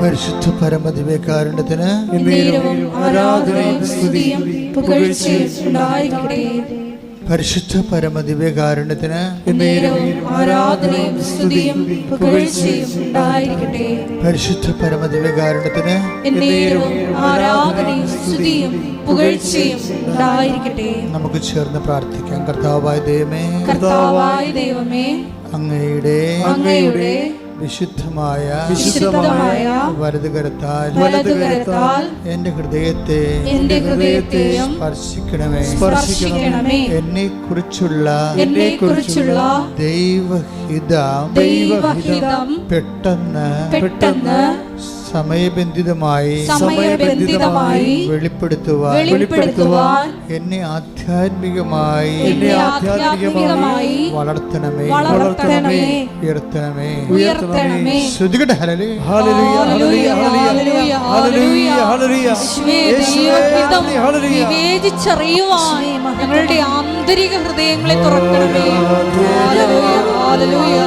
പരിശുദ്ധ പുകഴ്ചയും ഉണ്ടായിരിക്കട്ടെ. പരിശുദ്ധ പുകഴ്ചയും ഉണ്ടായിരിക്കട്ടെ. പരിശുദ്ധ പുകഴ്ചയും ഉണ്ടായിരിക്കട്ടെ. നമുക്ക് ചേർന്ന് പ്രാർത്ഥിക്കാം. കർത്താവായ ദൈവമേ കർത്താവായ ദൈവമേ അങ്ങയുടെ അങ്ങയുടെ വിശുദ്ധമായ വിശുദ്ധമായ വലതുകരത്താൽ വലതുകരത്താൽ എന്റെ ഹൃദയത്തെ എന്റെ ഹൃദയത്തെ സ്പർശിക്കണമേ. സ്പർശിക്കണമേ. എന്നെ കുറിച്ചുള്ള എന്നെ കുറിച്ചുള്ള ദൈവഹിതം ദൈവഹിതം പെട്ടെന്ന് പെട്ടെന്ന് സമയബന്ധിതമായി സമയബന്ധിതമായി വെളിപ്പെടുത്തുവാൻ വെളിപ്പെടുത്തുവാൻ എന്നെ ആധ്യാത്മികമായി എന്നെ ആധ്യാത്മികമായി വളർത്തണമേ. വളർത്തണമേ. ഉയർത്തണമേ. ഉയർത്തണമേ. ശ്രുതികട്ടെ ഹല്ലേലൂയ. ഹല്ലേലൂയ, ഹല്ലേലൂയ, ഹല്ലേലൂയ. യേശുവേ, ഹല്ലേലൂയ. വിവേചിച്ചറിയുവാൻ ഞങ്ങളുടെ ആന്തരിക ഹൃദയങ്ങളെ തുറക്കണമേ. ഹല്ലേലൂയ, ഹല്ലേലൂയ.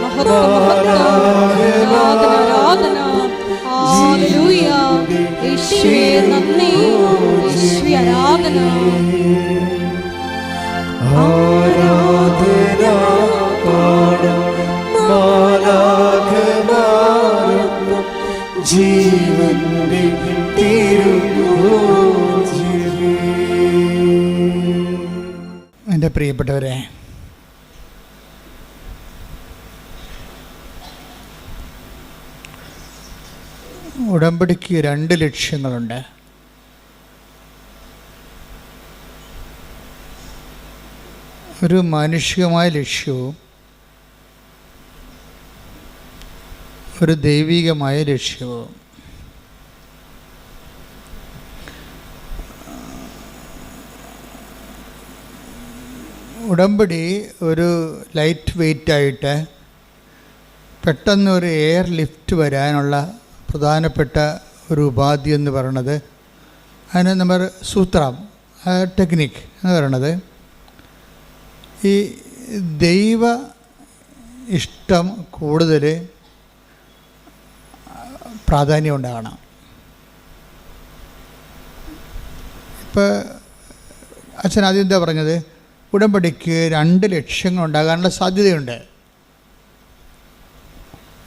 മഹത്വം, മഹത്വം. ആരാധന, ആരാധന. നന്ദി. യേശുവേ, ആരാധന. ജീവന്റെ എന്റെ പ്രിയപ്പെട്ടവരെ ഉടമ്പടിക്ക് രണ്ട് ലക്ഷ്യങ്ങളുണ്ട്. ഒരു മാനുഷികമായ ലക്ഷ്യവും ഒരു ദൈവികമായ ലക്ഷ്യവും. ഉടമ്പടി ഒരു ലൈറ്റ് വെയിറ്റ് ആയിട്ട് പെട്ടെന്ന് ഒരു എയർ ലിഫ്റ്റ് വരാനുള്ള പ്രധാനപ്പെട്ട ഒരു ഉപാധി എന്ന് പറയണത്. അതിന് നമ്മൾ സൂത്രം ടെക്നിക്ക് എന്ന് പറയണത്. ഈ ദൈവ ഇഷ്ടം കൂടുതൽ പ്രാധാന്യം ഉണ്ടാകണം. ഇപ്പോൾ അച്ഛൻ ആദ്യം എന്താ പറഞ്ഞത്? ഉടമ്പടിക്ക് രണ്ട് ലക്ഷ്യങ്ങൾ ഉണ്ടാകാനുള്ള സാധ്യതയുണ്ട്.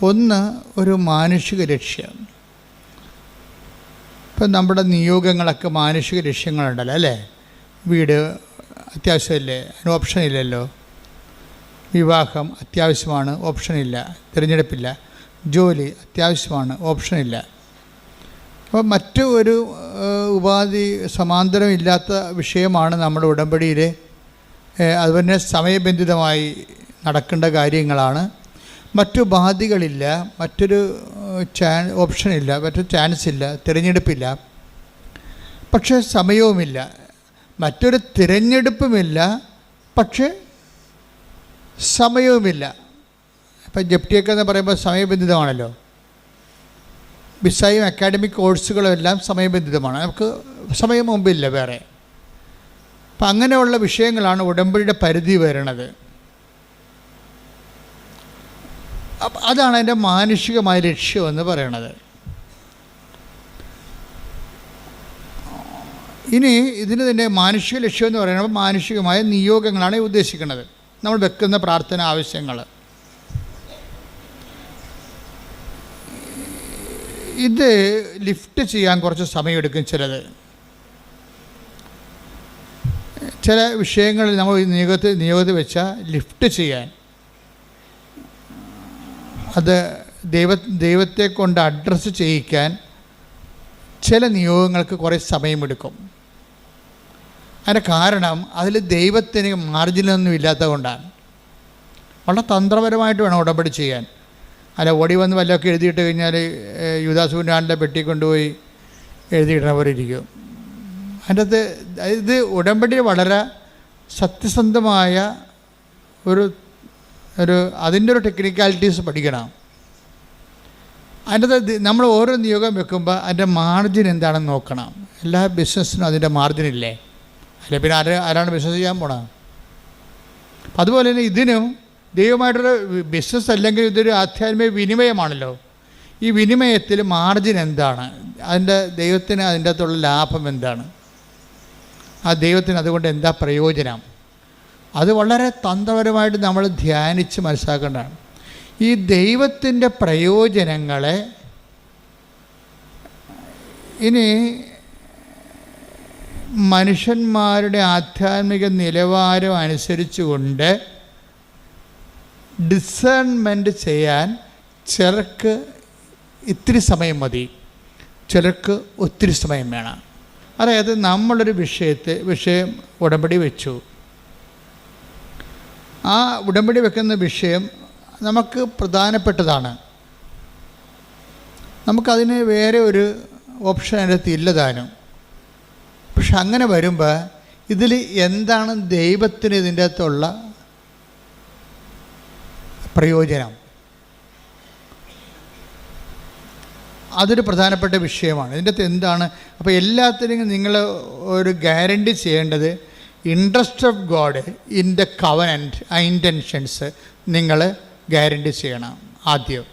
ഒന്ന് ഒരു മാനുഷിക ലക്ഷ്യം. ഇപ്പം നമ്മുടെ നിയോഗങ്ങളൊക്കെ മാനുഷിക ലക്ഷ്യങ്ങളുണ്ടല്ലോ അല്ലേ? വീട് അത്യാവശ്യമല്ലേ? അതിന് ഓപ്ഷൻ ഇല്ലല്ലോ. വിവാഹം അത്യാവശ്യമാണ് ഓപ്ഷനില്ല തിരഞ്ഞെടുപ്പില്ല. ജോലി അത്യാവശ്യമാണ് ഓപ്ഷനില്ല അപ്പോൾ മറ്റു ഒരു ഉപാധി സമാന്തരമില്ലാത്ത വിഷയമാണ് നമ്മുടെ ഉടമ്പടിയിൽ അതുപോലെ സമയബന്ധിതമായി നടക്കേണ്ട കാര്യങ്ങളാണ്. മറ്റു ബാധികളില്ല മറ്റൊരു ചാൻ ഓപ്ഷനില്ല മറ്റൊരു ചാൻസ് ഇല്ല തിരഞ്ഞെടുപ്പില്ല. പക്ഷേ സമയവുമില്ല. മറ്റൊരു തിരഞ്ഞെടുപ്പുമില്ല പക്ഷേ സമയവുമില്ല. ഇപ്പം ജപ്റ്റിയൊക്കെ എന്ന് പറയുമ്പോൾ സമയബന്ധിതമാണല്ലോ. ബിസായും അക്കാഡമിക് കോഴ്സുകളും എല്ലാം സമയബന്ധിതമാണ്. നമുക്ക് സമയം മുമ്പില്ല വേറെ. അപ്പം അങ്ങനെയുള്ള വിഷയങ്ങളാണ് ഉടമ്പടിയുടെ പരിധി വരുന്നത് അപ്പം അതാണ് എന്റെ മാനുഷികമായ ലക്ഷ്യം എന്ന് പറയണത്. ഇനി ഇതിന് തന്നെ മാനുഷിക ലക്ഷ്യം എന്ന് പറയുന്നത് മാനുഷികമായ നിയോഗങ്ങളാണ് ഉദ്ദേശിക്കുന്നത്. നമ്മൾ വെക്കുന്ന പ്രാർത്ഥന ആവശ്യങ്ങൾ. ഇത് ലിഫ്റ്റ് ചെയ്യാൻ കുറച്ച് സമയമെടുക്കും ചിലത്. ചില വിഷയങ്ങളിൽ നമ്മൾ നിയോഗത്തിൽ നിയോഗത്തിൽ വെച്ചാൽ ലിഫ്റ്റ് ചെയ്യാൻ. അത് ദൈവ ദൈവത്തെ കൊണ്ട് അഡ്രസ്സ് ചെയ്യിക്കാൻ ചില നിയോഗങ്ങൾക്ക് കുറേ സമയമെടുക്കും. അതിന്റെ കാരണം അതിൽ ദൈവത്തിന് മാർജിനൊന്നും ഇല്ലാത്തത് കൊണ്ടാണ് വളരെ തന്ത്രപരമായിട്ട് വേണം ഉടമ്പടി ചെയ്യാൻ. അല്ല ഓടി വന്ന് വല്ലതൊക്കെ എഴുതിയിട്ട് കഴിഞ്ഞാൽ യുദാസുനാളിന്റെ പെട്ടി കൊണ്ടുപോയി എഴുതിയിടണ പോലെ ഇരിക്കും അതിന്റെ അകത്ത് ഇത് ഉടമ്പടി വളരെ സത്യസന്ധമായ ഒരു ഒരു അതിന്റെ ഒരു ടെക്നിക്കാലിറ്റീസ് പഠിക്കണം. അതിന്റെ നമ്മൾ ഓരോ നിയോഗം വെക്കുമ്പോൾ അതിന്റെ മാർജിൻ എന്താണെന്ന് നോക്കണം. എല്ലാ ബിസിനസ്സിനും അതിന്റെ മാർജിൻ ഇല്ലേ? അല്ലെ പിന്നെ ആര് ആരാണ് ബിസിനസ് ചെയ്യാൻ പോണത് അതുപോലെ തന്നെ ഇതിനും ദൈവമായിട്ടൊരു ബിസിനസ് അല്ലെങ്കിൽ ഇതൊരു ആധ്യാത്മിക വിനിമയമാണല്ലോ. ഈ വിനിമയത്തിൽ മാർജിൻ എന്താണ്? അതിന്റെ ദൈവത്തിന് അതിന്റെ അകത്തുള്ള ലാഭം എന്താണ്? ആ ദൈവത്തിന് അതുകൊണ്ട് എന്താ പ്രയോജനം? അത് വളരെ തന്ത്രപരമായിട്ട് നമ്മൾ ധ്യാനിച്ച് മനസ്സിലാക്കേണ്ടതാണ്. ഈ ദൈവത്തിന്റെ പ്രയോജനങ്ങളെ ഇനി മനുഷ്യന്മാരുടെ ആധ്യാത്മിക നിലവാരം അനുസരിച്ചുകൊണ്ട് ഡിസേൺമെന്റ് ചെയ്യാൻ ചിലർക്ക് ഇത്തിരി സമയം മതി. ചിലർക്ക് ഒത്തിരി സമയം വേണം. അതായത് നമ്മളൊരു വിഷയത്തെ വിഷയം ഉടമ്പടി വെച്ചു. ആ ഉടമ്പടി വെക്കുന്ന വിഷയം നമുക്ക് പ്രധാനപ്പെട്ടതാണ്. നമുക്കതിന് വേറെ ഒരു ഓപ്ഷൻ അതിനകത്ത് ഇല്ലതാനും പക്ഷെ അങ്ങനെ വരുമ്പോൾ ഇതിൽ എന്താണ് ദൈവത്തിന് ഇതിന്റെ അകത്തുള്ള പ്രയോജനം? അതൊരു പ്രധാനപ്പെട്ട വിഷയമാണ്. ഇതിന്റെ അകത്ത് എന്താണ്? അപ്പോൾ എല്ലാത്തിനും നിങ്ങൾ ഒരു ഗ്യാരണ്ടി ചെയ്യേണ്ടത് interest of God in the covenant ആ ഇന്റൻഷൻസ് നിങ്ങൾ ഗ്യാരണ്ടി ചെയ്യണം ആദ്യം.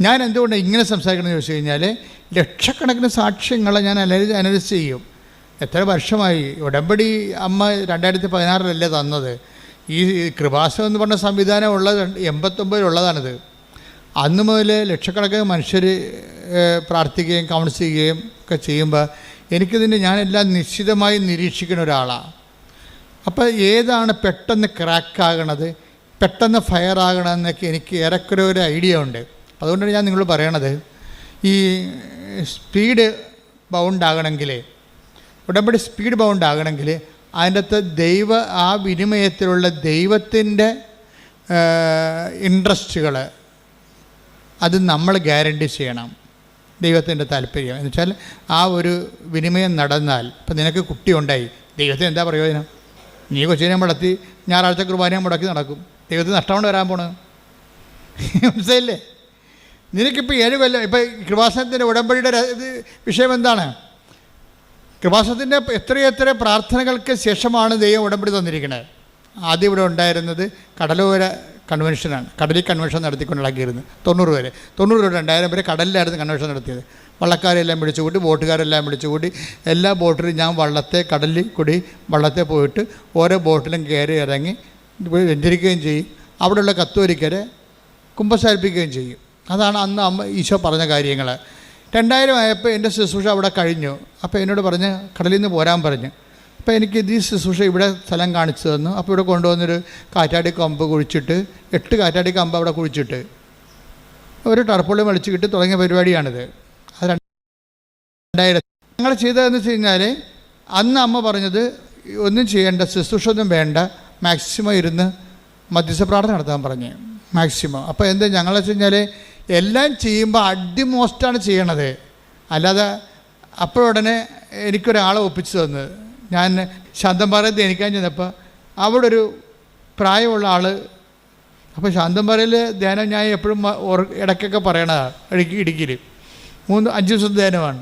ഞാൻ എന്തുകൊണ്ട് ഇങ്ങനെ സംസാരിക്കണമെന്ന് ചോദിച്ചു കഴിഞ്ഞാൽ ലക്ഷക്കണക്കിന് സാക്ഷ്യങ്ങളെ ഞാൻ അനലൈസ് അനലൈസ് ചെയ്യും. എത്ര വർഷമായി? ഉടമ്പടി അമ്മ രണ്ടായിരത്തി പതിനാറിലല്ലേ തന്നത്? ഈ കൃപാസം എന്ന് പറഞ്ഞ സംവിധാനം ഉള്ളത് എൺപത്തൊമ്പതിലുള്ളതാണിത്. അന്ന് മുതൽ ലക്ഷക്കണക്കിന് മനുഷ്യർ പ്രാർത്ഥിക്കുകയും കൗൺസ് ചെയ്യുകയും ഒക്കെ ചെയ്യുമ്പോൾ എനിക്കിതിന്റെ ഞാനെല്ലാം നിശ്ചിതമായി നിരീക്ഷിക്കുന്ന ഒരാളാണ് അപ്പോൾ ഏതാണ് പെട്ടെന്ന് ക്രാക്കാകണത് പെട്ടെന്ന് ഫയർ ആകണമെന്നൊക്കെ എനിക്ക് ഏറെക്കുറെ ഒരു ഐഡിയ ഉണ്ട്. അതുകൊണ്ടാണ് ഞാൻ നിങ്ങൾ പറയണത്. ഈ സ്പീഡ് ബൗണ്ട് ആകണമെങ്കിൽ ഉടമ്പടി സ്പീഡ് ബൗണ്ട് ആകണമെങ്കിൽ അതിന്റെ അകത്ത് ദൈവ ആ വിനിമയത്തിലുള്ള ദൈവത്തിന്റെ ഇൻട്രസ്റ്റുകൾ അത് നമ്മൾ ഗ്യാരണ്ടി ചെയ്യണം. ദൈവത്തിന്റെ താല്പര്യം. എന്ന് വെച്ചാൽ ആ ഒരു വിനിമയം നടന്നാൽ ഇപ്പം നിനക്ക് കുട്ടിയുണ്ടായി ദൈവത്തിന് എന്താ പ്രയോജനം? നീ കൊച്ചിനെ മുടത്തി ഞായറാഴ്ച കുർബാനയെ മുടക്കി നടക്കും. ദൈവത്തിന് നഷ്ടമുണ്ട് വരാൻ പോണത്. മനസ്സിലല്ലേ നിനക്കിപ്പോൾ ഏഴ് കൊല്ലം ഇപ്പം കൃപാസനത്തിന്റെ ഉടമ്പടിയുടെ ഇത് വിഷയം എന്താണ്? കൃപാസനത്തിന്റെ എത്രയെത്ര പ്രാർത്ഥനകൾക്ക് ശേഷമാണ് ദൈവം ഉടമ്പടി തന്നിരിക്കുന്നത് ആദ്യം ഇവിടെ ഉണ്ടായിരുന്നത് കടലോര കൺവെൻഷനാണ്. കടലിൽ കൺവെൻഷൻ നടത്തിക്കൊണ്ടാക്കിയിരുന്നു തൊണ്ണൂറ് വരെ തൊണ്ണൂറ് വരെ രണ്ടായിരം വരെ കടലിലായിരുന്നു കൺവെൻഷൻ നടത്തിയത്. വള്ളക്കാരെല്ലാം വിളിച്ചുകൂട്ടി ബോട്ടുകാരെല്ലാം വിളിച്ചുകൂട്ടി എല്ലാ ബോട്ടിലും ഞാൻ വള്ളത്തെ കടലിൽ കൂടി വള്ളത്തെ പോയിട്ട് ഓരോ ബോട്ടിലും കയറി ഇറങ്ങി വെഞ്ചരിക്കുകയും ചെയ്യും. അവിടെയുള്ള കത്തോലിക്കരെ കുമ്പസാരിപ്പിക്കുകയും ചെയ്യും. അതാണ് അന്ന് അമ്മ ഈശോ പറഞ്ഞ കാര്യങ്ങൾ രണ്ടായിരം ആയപ്പോൾ എന്റെ ശുശ്രൂഷ അവിടെ കഴിഞ്ഞു. അപ്പോൾ എന്നോട് പറഞ്ഞ് കടലിൽ നിന്ന് പോരാൻ പറഞ്ഞു. അപ്പോൾ എനിക്ക് ഈ ശുശ്രൂഷ ഇവിടെ സ്ഥലം കാണിച്ചു തന്നു. അപ്പോൾ ഇവിടെ കൊണ്ടുവന്നൊരു കാറ്റാടി കമ്പ് കുഴിച്ചിട്ട് എട്ട് കാറ്റാടി കമ്പ് അവിടെ കുഴിച്ചിട്ട്. ഒരു ടർപ്പുള്ളി വലിച്ചു കിട്ടി തുടങ്ങിയ പരിപാടിയാണിത്. അത് രണ്ടായിരത്തി ഞങ്ങൾ ചെയ്തതെന്ന് വെച്ച് കഴിഞ്ഞാൽ അന്ന് അമ്മ പറഞ്ഞത് ഒന്നും ചെയ്യേണ്ട ശുശ്രൂഷ ഒന്നും വേണ്ട. മാക്സിമം ഇരുന്ന് മധ്യസ്ഥ പ്രാർത്ഥന നടത്താൻ പറഞ്ഞു. മാക്സിമം. അപ്പോൾ എന്താ ഞങ്ങൾ വെച്ച് കഴിഞ്ഞാൽ എല്ലാം ചെയ്യുമ്പോൾ അടിമോസ്റ്റാണ് ചെയ്യണത്. അല്ലാതെ അപ്പോഴുടനെ എനിക്കൊരാളെ ഒപ്പിച്ചു തന്നത്. ഞാൻ ശാന്തംപാറയിൽ ധ്യാനിക്കാൻ ചെന്നപ്പോൾ അവിടെ ഒരു പ്രായമുള്ള ആൾ അപ്പോൾ ശാന്തംപാറയിൽ ധ്യാനം ഞാൻ എപ്പോഴും ഇടയ്ക്കൊക്കെ പറയണതാണ് ഇടുക്കി ഇടുക്കിയിൽ. മൂന്ന് അഞ്ച് ദിവസത്തെ ധ്യാനമാണ്.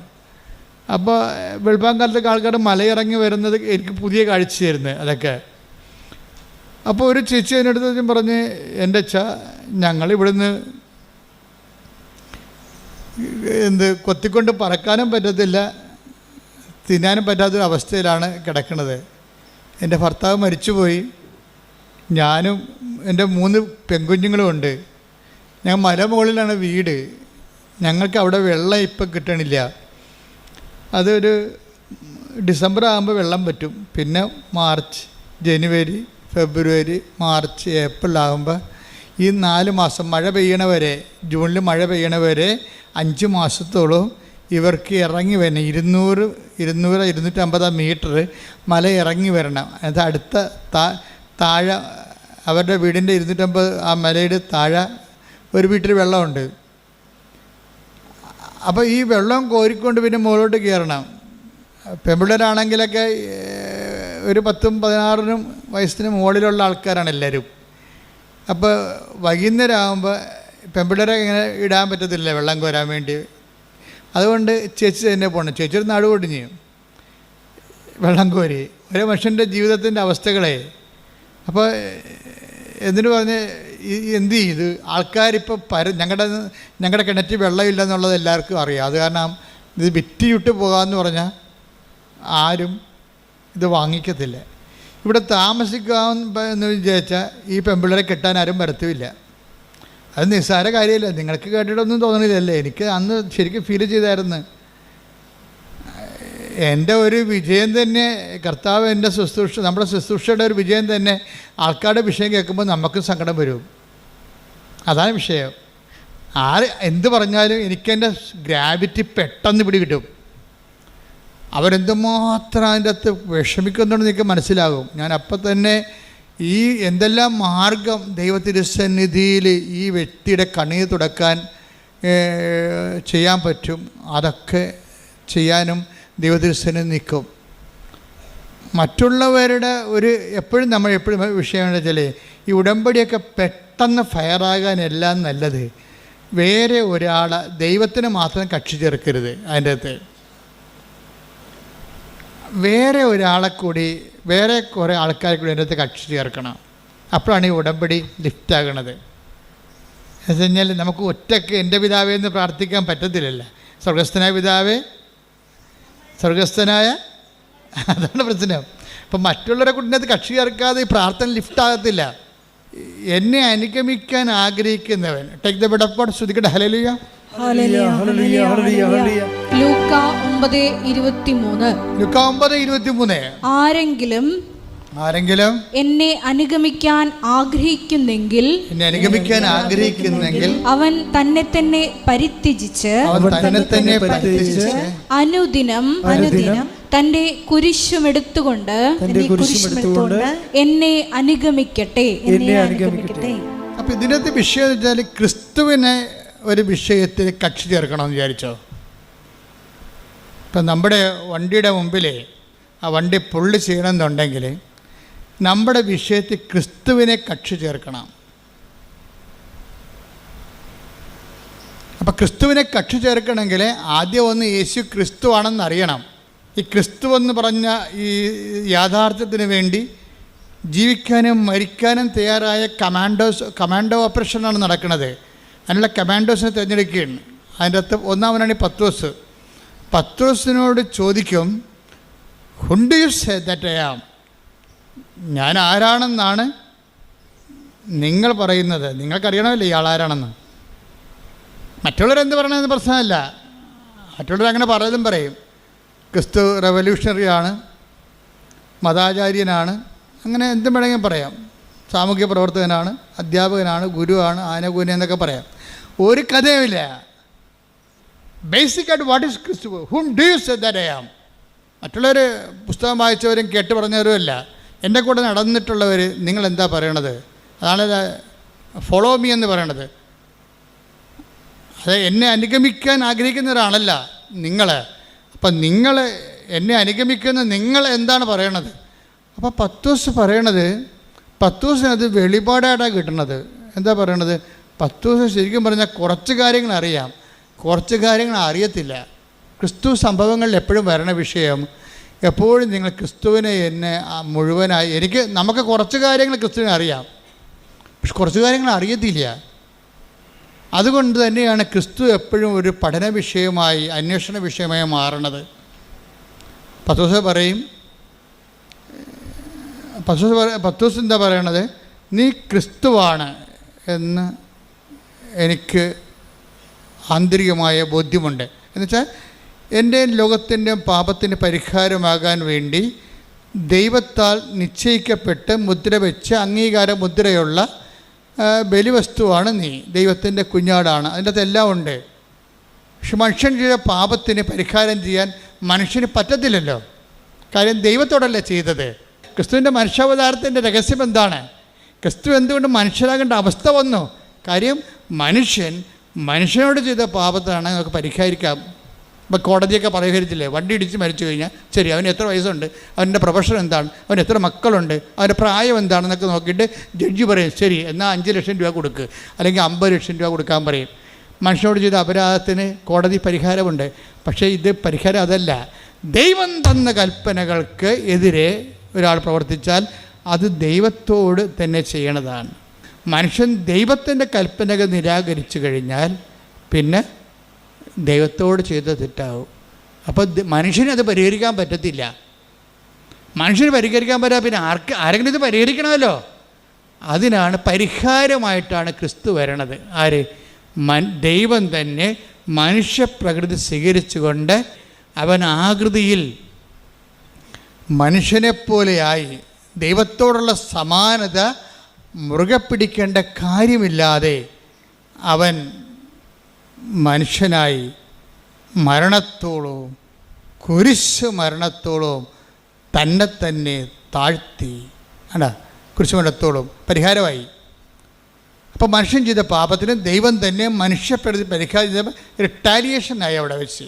അപ്പോൾ വെളുപ്പാങ്കാലത്തൊക്കെ ആൾക്കാർ മലയിറങ്ങി വരുന്നത് എനിക്ക് പുതിയ കാഴ്ച തരുന്നത് അതൊക്കെ. അപ്പോൾ ഒരു ചേച്ചി അതിനടുത്ത് പറഞ്ഞ് എന്റെ അച്ഛ ഞങ്ങൾ ഇവിടുന്ന് എന്ത് കൊത്തിക്കൊണ്ട് പറക്കാനും പറ്റത്തില്ല തിന്നാനും പറ്റാത്തൊരു അവസ്ഥയിലാണ് കിടക്കുന്നത്. എന്റെ ഭർത്താവ് മരിച്ചുപോയി. ഞാനും എന്റെ മൂന്ന് പെൺകുഞ്ഞുങ്ങളുമുണ്ട് ഞാൻ മലമുകളിലാണ് വീട്. ഞങ്ങൾക്ക് അവിടെ വെള്ളം ഇപ്പം കിട്ടണില്ല. അതൊരു ഡിസംബർ ആകുമ്പോൾ വെള്ളം പറ്റും. പിന്നെ മാർച്ച് ജനുവരി ഫെബ്രുവരി മാർച്ച് ഏപ്രിൽ ആകുമ്പോൾ ഈ നാല് മാസം മഴ പെയ്യണ വരെ ജൂണിൽ മഴ പെയ്യണ വരെ അഞ്ച് മാസത്തോളം ഇവർക്ക് ഇറങ്ങി വരണം. ഇരുന്നൂറ് ഇരുന്നൂറ് ഇരുന്നൂറ്റമ്പത് മീറ്റർ മല ഇറങ്ങി വരണം. അത് അടുത്ത താ താഴെ അവരുടെ വീടിന്റെ ഇരുന്നൂറ്റമ്പത് ആ മലയുടെ താഴെ ഒരു വീട്ടിൽ വെള്ളമുണ്ട്. അപ്പോൾ ഈ വെള്ളം കോരിക്കൊണ്ട് പിന്നെ മുകളിലോട്ട് കയറണം. പെമ്പിള്ളേരാണെങ്കിലൊക്കെ ഒരു പത്തും പതിനാറിനും വയസ്സിന് മുകളിലുള്ള ആൾക്കാരാണ് എല്ലാവരും. അപ്പോൾ വൈകുന്നേരം ആകുമ്പോൾ പെൺപിള്ളേരെ ഇങ്ങനെ ഇടാൻ പറ്റത്തില്ല വെള്ളം കോരാൻ വേണ്ടി. അതുകൊണ്ട് ചേച്ചി തന്നെ പോകണം ചേച്ചി ഒരു നാട് പൊടിഞ്ഞ്. വെള്ളം കോരി. ഒരു മനുഷ്യന്റെ ജീവിതത്തിന്റെ അവസ്ഥകളെ. അപ്പോൾ എന്തിനു പറഞ്ഞ് എന്ത് ചെയ്ത് ആൾക്കാരിപ്പോൾ പര ഞങ്ങളുടെ ഞങ്ങളുടെ കിണറ്റിൽ വെള്ളമില്ല എന്നുള്ളത് എല്ലാവർക്കും അറിയാം. അത് കാരണം ഇത് വിറ്റിയിട്ട് പോകാമെന്ന് പറഞ്ഞാൽ ആരും ഇത് വാങ്ങിക്കത്തില്ല. ഇവിടെ താമസിക്കാമെന്ന് വിചാരിച്ചാൽ ഈ പെമ്പിള്ളേരെ കെട്ടാൻ ആരും വരത്തുമില്ല. അത് നിസ്സാര കാര്യമില്ല. നിങ്ങൾക്ക് കേട്ടിട്ടൊന്നും തോന്നണില്ലല്ലേ? എനിക്ക് അന്ന് ശരിക്കും ഫീൽ ചെയ്തായിരുന്നു. എന്റെ ഒരു വിജയം തന്നെ കർത്താവ് എന്റെ ശുശ്രൂഷ നമ്മുടെ ശുശ്രൂഷയുടെ ഒരു വിജയം തന്നെ ആൾക്കാരുടെ വിഷയം കേൾക്കുമ്പോൾ നമുക്കും സങ്കടം വരും. അതാണ് വിഷയം. ആര് എന്ത് പറഞ്ഞാലും എനിക്കെന്റെ ഗ്രാവിറ്റി പെട്ടെന്ന് പിടികിട്ടും. അവരെന്തുമാത്രം അതിന്റെ അകത്ത് വിഷമിക്കുന്നുണ്ടെന്ന് എനിക്ക് മനസ്സിലാകും. ഞാൻ അപ്പം തന്നെ ഈ എന്തെല്ലാം മാർഗം ദൈവത്തിരുസന്നിധിയിൽ ഈ വ്യക്തിയുടെ കണ്ണീർ തുടക്കാൻ ചെയ്യാൻ പറ്റും അതൊക്കെ ചെയ്യാനും ദൈവത്തിരുസന്നിധി നിൽക്കും. മറ്റുള്ളവരുടെ ഒരു എപ്പോഴും നമ്മൾ എപ്പോഴും വിഷയം വെച്ചാൽ ഈ ഉടമ്പടിയൊക്കെ പെട്ടെന്ന് ഫയറാകാനെല്ലാം നല്ലത്. വേറെ ഒരാളെ ദൈവത്തിന് മാത്രം കക്ഷി ചേർക്കരുത് അതിന്റെ അകത്ത്. വേറെ ഒരാളെ കൂടി വേറെ കുറേ ആൾക്കാരെ കൂടി അതിനകത്ത് കക്ഷി ചേർക്കണം. അപ്പോഴാണ് ഈ ഉടമ്പടി ലിഫ്റ്റ് ആകണത്. എന്ന് വെച്ച് കഴിഞ്ഞാൽ നമുക്ക് ഒറ്റയ്ക്ക് എന്റെ പിതാവേ എന്ന് പ്രാർത്ഥിക്കാൻ പറ്റത്തില്ലല്ലോ. സ്വർഗസ്ഥനായ പിതാവേ സ്വർഗസ്ഥനായ അതാണ് പ്രശ്നം. അപ്പം മറ്റുള്ളവരെ കുട്ടിനകത്ത് കക്ഷി ചേർക്കാതെ ഈ പ്രാർത്ഥന ലിഫ്റ്റ് ആകത്തില്ല. എന്നെ അനുഗമിക്കാൻ ആഗ്രഹിക്കുന്നവൻ. ടേക്ക് ദ ബിഡപ്പോട്ട് ശ്രുതിക്കട്ടെ. ഹലലിയ ശ്രുതിക്കട്ടെ ഹല്ലേലൂയ. ലൂക്ക ഒമ്പത് ഇരുപത്തിമൂന്ന്. ലുക്ക ഒമ്പത് ആരെങ്കിലും ആരെങ്കിലും എന്നെ അനുഗമിക്കാൻ ആഗ്രഹിക്കുന്നെങ്കിൽ എന്നെ അനുഗമിക്കാൻ ആഗ്രഹിക്കുന്നെങ്കിൽ അവൻ തന്നെ തന്നെ പരിത്യജിച്ച് അവൻ തന്നെ തന്നെ പരിത്യജിച്ച് അനുദിനം അനുദിനം തന്റെ കുരിശും എടുത്തുകൊണ്ട് എന്നെ അനുഗമിക്കട്ടെ എന്നെ അനുഗമിക്കട്ടെ. അപ്പൊ ഇതിനകത്ത് വിഷയം വെച്ചാൽ ക്രിസ്തുവിനെ ഒരു വിഷയത്തിൽ കക്ഷി ചേർക്കണമെന്ന് വിചാരിച്ചോ? ഇപ്പം നമ്മുടെ വണ്ടിയുടെ മുമ്പിൽ ആ വണ്ടി പുള്ളി ചെയ്യണമെന്നുണ്ടെങ്കിൽ നമ്മുടെ വിഷയത്തിൽ ക്രിസ്തുവിനെ കക്ഷി ചേർക്കണം. അപ്പം ക്രിസ്തുവിനെ കക്ഷി ചേർക്കണമെങ്കിൽ ആദ്യം ഒന്ന് യേശു ക്രിസ്തു ആണെന്ന് അറിയണം. ഈ ക്രിസ്തു എന്ന് പറഞ്ഞ ഈ യാഥാർത്ഥ്യത്തിന് വേണ്ടി ജീവിക്കാനും മരിക്കാനും തയ്യാറായ കമാൻഡോസ് കമാൻഡോ ഓപ്പറേഷനാണ് നടക്കുന്നത്. അതിനുള്ള കമാൻഡോസിനെ തിരഞ്ഞെടുക്കുകയാണ്. അതിന്റെ അകത്ത് ഒന്നാമനാണ് ഈ പത്രോസ്. പത്രോസിനോട് ചോദിക്കും whom you say that am ഞാൻ ആരാണെന്നാണ് നിങ്ങൾ പറയുന്നത്. നിങ്ങൾക്കറിയണമല്ലോ ഇയാൾ ആരാണെന്ന്? മറ്റുള്ളവരെന്ത് പറയണമെന്ന് പ്രശ്നമല്ല. മറ്റുള്ളവർ അങ്ങനെ പലതും പറയും. ക്രിസ്തു റെവല്യൂഷണറിയാണ് മതാചാര്യനാണ് അങ്ങനെ എന്തും വേണമെങ്കിലും പറയാം. സാമൂഹ്യ പ്രവർത്തകനാണ് അധ്യാപകനാണ് ഗുരുവാണ് ആനകൂന എന്നൊക്കെ പറയാം. ഒരു കഥയുമില്ല. ബേസിക് ആയിട്ട് വാട്ട് ഈസ് ക്രിസ്തു whom do you say that I am മറ്റുള്ളവർ പുസ്തകം വായിച്ചവരും കേട്ട് പറഞ്ഞവരും അല്ല. എന്റെ കൂടെ നടന്നിട്ടുള്ളവർ നിങ്ങൾ എന്താ പറയണത്? അതാണ് ഫോളോ മീ എന്ന് പറയണത്. അത് എന്നെ അനുഗമിക്കാൻ ആഗ്രഹിക്കുന്ന ഒരാളല്ല നിങ്ങൾ അപ്പം നിങ്ങൾ എന്നെ അനുഗമിക്കുന്ന നിങ്ങൾ എന്താണ് പറയണത്? അപ്പോൾ ദിവസം പറയണത് പത്തൂസിന് അത് വെളിപാടായിട്ടാണ് കിട്ടണത്. എന്താ പറയണത്? പത്തൂസ് ശരിക്കും പറഞ്ഞാൽ കുറച്ച് കാര്യങ്ങൾ അറിയാം. കുറച്ച് കാര്യങ്ങൾ അറിയത്തില്ല. ക്രിസ്തു സംഭവങ്ങളിൽ എപ്പോഴും വരണ വിഷയം എപ്പോഴും നിങ്ങൾ ക്രിസ്തുവിനെ എന്നെ മുഴുവനായി എനിക്ക് നമുക്ക് കുറച്ച് കാര്യങ്ങൾ ക്രിസ്തുവിനെ അറിയാം. പക്ഷെ കുറച്ച് കാര്യങ്ങൾ അറിയത്തില്ല. അതുകൊണ്ട് തന്നെയാണ് ക്രിസ്തു എപ്പോഴും ഒരു പഠന വിഷയമായി അന്വേഷണ വിഷയമായി മാറണത്. പത്തോസ് പറയും പത്തോസ് പത്തോസ് എന്താ പറയണത്? നീ ക്രിസ്തുവാണ് എന്ന് എനിക്ക് ആന്തരികമായ ബോധ്യമുണ്ട്. എന്നുവെച്ചാൽ എന്റെ ലോകത്തിന്റെ പാപത്തിന് പരിഹാരമാകാൻ വേണ്ടി ദൈവത്താൽ നിശ്ചയിക്കപ്പെട്ട് മുദ്ര വെച്ച് അംഗീകാര മുദ്രയുള്ള ബലിവസ്തുവാണ് നീ. ദൈവത്തിന്റെ കുഞ്ഞാടാണ്. അതിന്റെ അകത്ത് എല്ലാം ഉണ്ട്. പക്ഷെ മനുഷ്യൻ ചെയ്ത പാപത്തിന് പരിഹാരം ചെയ്യാൻ മനുഷ്യന് പറ്റത്തില്ലല്ലോ. കാര്യം ദൈവത്തോടല്ലേ ചെയ്തത്? ക്രിസ്തുവിന്റെ മനുഷ്യാവതാരത്തിന്റെ രഹസ്യം എന്താണ്? ക്രിസ്തു എന്തുകൊണ്ട് മനുഷ്യരാകേണ്ട അവസ്ഥ വന്നു? കാര്യം മനുഷ്യൻ മനുഷ്യനോട് ചെയ്ത പാപത്താണ് നമുക്ക് പരിഹരിക്കാം. ഇപ്പം കോടതിയൊക്കെ പരിഹരിച്ചില്ലേ? വണ്ടി ഇടിച്ച് മരിച്ചു കഴിഞ്ഞാൽ ശരി അവന് എത്ര വയസ്സുണ്ട്? അവന്റെ പ്രൊഫഷൻ എന്താണ്? അവന് എത്ര മക്കളുണ്ട്? അവന്റെ പ്രായം എന്താണെന്നൊക്കെ നോക്കിയിട്ട് ജഡ്ജി പറയും ശരി എന്നാൽ അഞ്ച് ലക്ഷം രൂപ കൊടുക്ക്. അല്ലെങ്കിൽ അമ്പത് ലക്ഷം രൂപ കൊടുക്കാൻ പറയും. മനുഷ്യനോട് ചെയ്ത അപരാധത്തിന് കോടതി പരിഹാരമുണ്ട്. പക്ഷേ ഇത് പരിഹാരം അതല്ല. ദൈവം തന്ന കൽപ്പനകൾക്ക് എതിരെ ഒരാൾ പ്രവർത്തിച്ചാൽ അത് ദൈവത്തോട് തന്നെ ചെയ്യണതാണ്. മനുഷ്യൻ ദൈവത്തിന്റെ കൽപ്പനകൾ നിരാകരിച്ചു കഴിഞ്ഞാൽ പിന്നെ ദൈവത്തോട് ചെയ്ത തെറ്റാവും. അപ്പോൾ മനുഷ്യന് അത് പരിഹരിക്കാൻ പറ്റത്തില്ല. മനുഷ്യന് പരിഹരിക്കാൻ പറ്റാ പിന്നെ ആർക്ക് ആരെങ്കിലും ഇത് പരിഹരിക്കണമല്ലോ. അതിനാണ് പരിഹാരമായിട്ടാണ് ക്രിസ്തു വരണത്. ആര്? മൻ ദൈവം തന്നെ മനുഷ്യപ്രകൃതി സ്വീകരിച്ചുകൊണ്ട് അവൻ ആകൃതിയിൽ മനുഷ്യനെപ്പോലെയായി ദൈവത്തോടുള്ള സമാനത മുറുകെ പിടിക്കേണ്ട കാര്യമില്ലാതെ അവൻ മനുഷ്യനായി മരണത്തോളവും കുരിശ് മരണത്തോളവും തന്നെ തന്നെ താഴ്ത്തി അല്ല കുരിശ് മരണത്തോളം പരിഹാരമായി. അപ്പോൾ മനുഷ്യൻ ചെയ്ത പാപത്തിന് ദൈവം തന്നെ മനുഷ്യപ്പെടുത്തി പരിഹാരം ചെയ്ത റിട്ടാലിയേഷനായി അവിടെ വെച്ച്.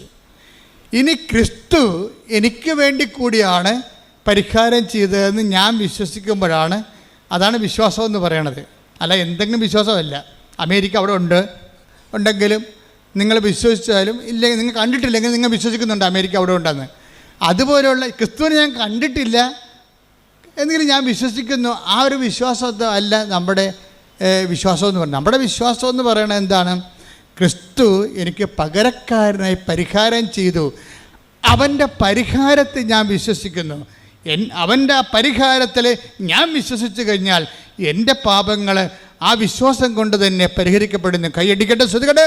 ഇനി ക്രിസ്തു എനിക്ക് വേണ്ടി കൂടിയാണ് പരിഹാരം ചെയ്തതെന്ന് ഞാൻ വിശ്വസിക്കുമ്പോഴാണ് അതാണ് വിശ്വാസം എന്ന് പറയണത്. അല്ല എന്തെങ്കിലും വിശ്വാസമല്ല. അമേരിക്ക അവിടെ ഉണ്ട്. ഉണ്ടെങ്കിലും നിങ്ങൾ വിശ്വസിച്ചാലും ഇല്ലെങ്കിൽ നിങ്ങൾ കണ്ടിട്ടില്ലെങ്കിൽ നിങ്ങൾ വിശ്വസിക്കുന്നുണ്ട് അമേരിക്ക അവിടെ ഉണ്ടെന്ന്. അതുപോലെയുള്ള ക്രിസ്തുവിനെ ഞാൻ കണ്ടിട്ടില്ല എന്നെങ്കിലും ഞാൻ വിശ്വസിക്കുന്നു. ആ ഒരു വിശ്വാസം അല്ല നമ്മുടെ വിശ്വാസം എന്ന് പറയുന്നത്. നമ്മുടെ വിശ്വാസം എന്ന് പറയുന്നത് എന്താണ്? ക്രിസ്തു എനിക്ക് പകരക്കാരനായി പരിഹാരം ചെയ്തു. അവന്റെ പരിഹാരത്തെ ഞാൻ വിശ്വസിക്കുന്നു. എൻ അവന്റെ ആ പരിഹാരത്തിൽ ഞാൻ വിശ്വസിച്ചു കഴിഞ്ഞാൽ എന്റെ പാപങ്ങൾ ആ വിശ്വാസം കൊണ്ട് തന്നെ പരിഹരിക്കപ്പെടുന്നു. കൈയടിക്കട്ടെ ശ്രുതികട്ടെ